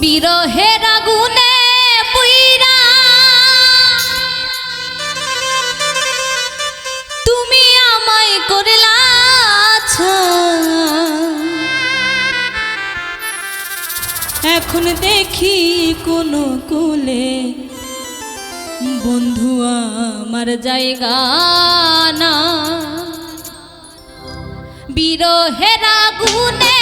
বিরহের আগুনে পুইরা এখন দেখি কোনো কুলে। বন্ধু আমার জায়গা না। বিরহের আগুনে